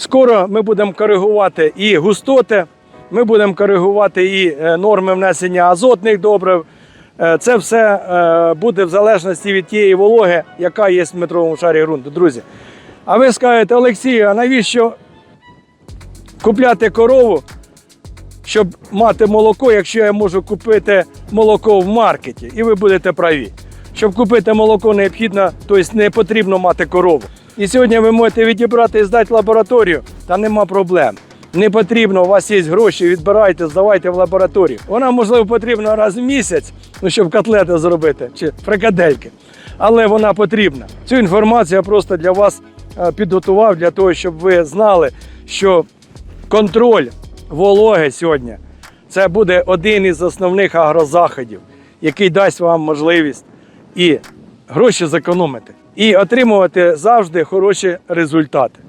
Скоро ми будемо коригувати і густоти, ми будемо коригувати і е, норми внесення азотних добрив. Е, Це все е, буде в залежності від тієї вологи, яка є в метровому шарі ґрунту, друзі. А ви скажете, Олексію, а навіщо купляти корову, щоб мати молоко, якщо я можу купити молоко в маркеті? І ви будете праві. Щоб купити молоко необхідно, тобто не потрібно мати корову. І сьогодні ви можете відібрати і здати лабораторію, та нема проблем. Не потрібно, у вас є гроші, відбирайте, здавайте в лабораторію. Вона, можливо, потрібна раз в місяць, ну, щоб котлети зробити чи фрикадельки. Але вона потрібна. Цю інформацію я просто для вас е, підготував для того, щоб ви знали, що контроль вологи сьогодні це буде один із основних агрозаходів, який дасть вам можливість і гроші зекономити, і отримувати завжди хороші результати.